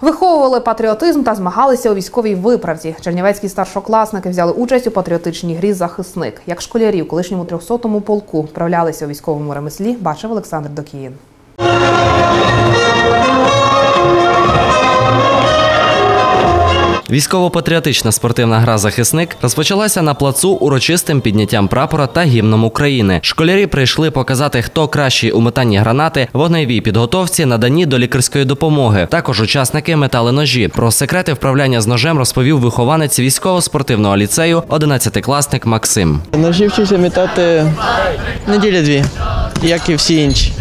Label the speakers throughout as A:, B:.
A: Виховували патріотизм та змагалися у військовій виправці. Чернівецькі старшокласники взяли участь у патріотичній грі Захисник. Як школярі в колишньому 300-му полку вправлялися у військовому ремеслі, бачив Олександр Докіїн.
B: Військово-патріотична спортивна гра Захисник розпочалася на плацу урочистим підняттям прапора та гімном України. Школярі прийшли показати, хто кращий у метанні гранати, вогневій підготовці, наданні до лікарської допомоги. Також учасники метали ножі. Про секрети вправляння з ножем розповів вихованець військово-спортивного ліцею, 11-класник Максим.
C: Ножі вчуся метати неділі дві, як і всі інші.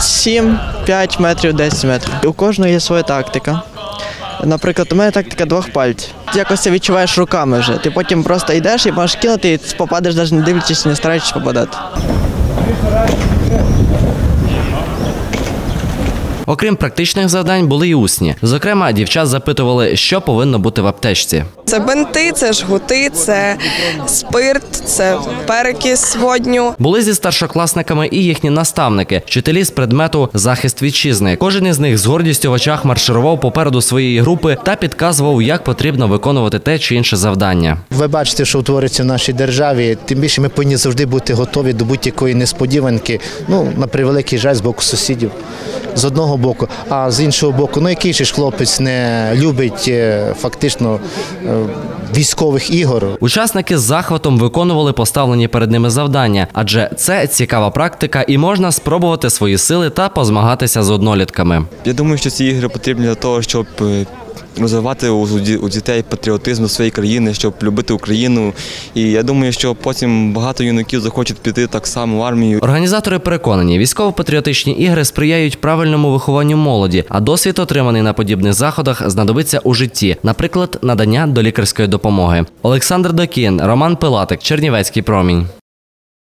C: 7, 5 метрів, 10 метрів. У кожного є своя тактика. Наприклад, у мене тактика двох пальців. Ти якось це відчуваєш руками вже. Ти потім просто йдеш і можеш кинути, і попадеш, навіть не дивлячись, не стараючись попадати.
B: Окрім практичних завдань, були й усні. Зокрема, дівчат запитували, що повинно бути в аптечці.
D: Це бинти, це жгути, це спирт, це перекис водню.
B: Були зі старшокласниками і їхні наставники, вчителі з предмету захист вітчизни. Кожен із них з гордістю в очах марширував попереду своєї групи та підказував, як потрібно виконувати те чи інше завдання.
E: Ви бачите, що твориться в нашій державі. Тим більше ми повинні завжди бути готові до будь-якої несподіванки. Ну, на превеликий жаль з боку сусідів. З одного боку, а з іншого боку, ну який же ж хлопець не любить е, фактично е, військових ігор.
B: Учасники з захватом виконували поставлені перед ними завдання, адже це цікава практика, і можна спробувати свої сили та позмагатися з однолітками.
F: Я думаю, що ці ігри потрібні для того, щоб е, розвивати у ді- у дітей патріотизм до своєї країни, щоб любити Україну. І я думаю, що потім багато юнаків захочуть піти так само в армію.
B: Організатори переконані, військово-патріотичні ігри сприяють правильному вихованню молоді, а досвід, отриманий на подібних заходах, знадобиться у житті, наприклад, надання до лікарської допомоги. Олександр Докін, Роман Пилатик, Чернівецький промінь.